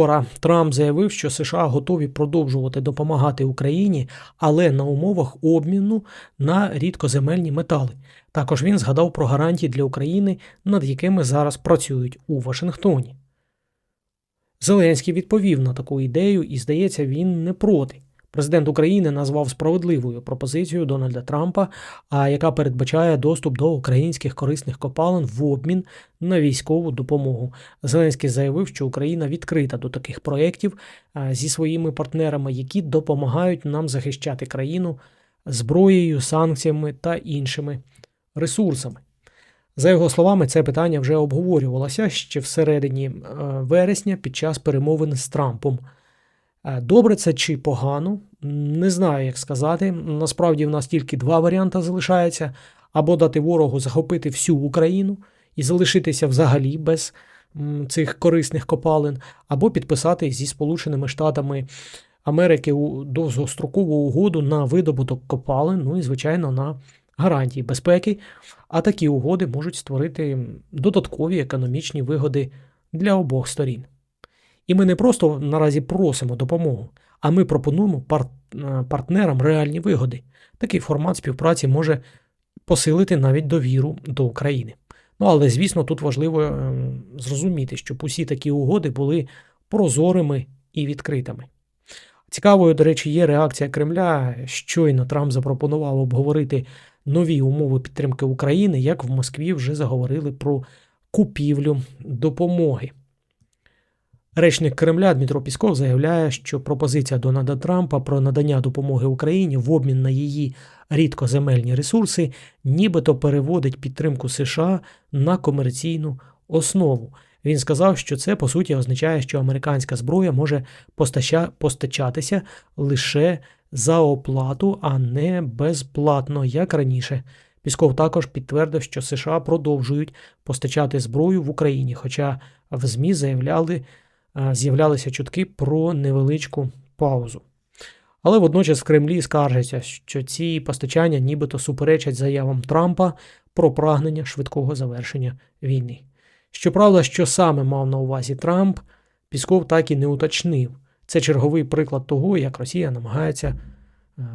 Вчора Трамп заявив, що США готові продовжувати допомагати Україні, але на умовах обміну на рідкоземельні метали. Також він згадав про гарантії для України, над якими зараз працюють у Вашингтоні. Зеленський відповів на таку ідею і, здається, він не проти. Президент України назвав справедливою пропозицію Дональда Трампа, яка передбачає доступ до українських корисних копалин в обмін на військову допомогу. Зеленський заявив, що Україна відкрита до таких проєктів зі своїми партнерами, які допомагають нам захищати країну зброєю, санкціями та іншими ресурсами. За його словами, це питання вже обговорювалося ще всередині е, вересня під час перемовин з Трампом. Е, Добре це чи погано, не знаю, як сказати. Насправді в нас тільки два варіанти залишаються: або дати ворогу захопити всю Україну і залишитися взагалі без цих корисних копалин, або підписати зі Сполученими Штатами Америки довгострокову угоду на видобуток копалин, ну і, звичайно, на гарантії безпеки. А такі угоди можуть створити додаткові економічні вигоди для обох сторін. І ми не просто наразі просимо допомогу, а ми пропонуємо е, партнерам реальні вигоди. Такий формат співпраці може посилити навіть довіру до України. Ну але, звісно, тут важливо е, зрозуміти, щоб усі такі угоди були прозорими і відкритими. Цікавою, до речі, є реакція Кремля. Щойно Трамп запропонував обговорити нові умови підтримки України, як в Москві вже заговорили про купівлю допомоги. Речник Кремля Дмитро Пісков заявляє, що пропозиція Дональда Трампа про надання допомоги Україні в обмін на її рідкоземельні ресурси нібито переводить підтримку США на комерційну основу. Він сказав, що це по суті означає, що американська зброя може постача- постачатися лише за оплату, а не безплатно, як раніше. Пісков також підтвердив, що США продовжують постачати зброю в Україні, хоча в ЗМІ заявляли, з'являлися чутки про невеличку паузу. Але водночас в Кремлі скаржаться, що ці постачання нібито суперечать заявам Трампа про прагнення швидкого завершення війни. Щоправда, що саме мав на увазі Трамп, Пісков так і не уточнив. Це черговий приклад того, як Росія намагається е,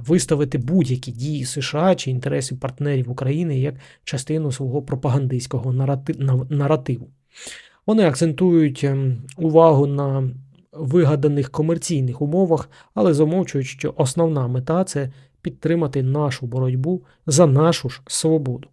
виставити будь-які дії США чи інтереси партнерів України як частину свого пропагандистського нарати- наративу. Вони акцентують ем, увагу на вигаданих комерційних умовах, але замовчують, що основна мета це підтримати нашу боротьбу за нашу ж свободу.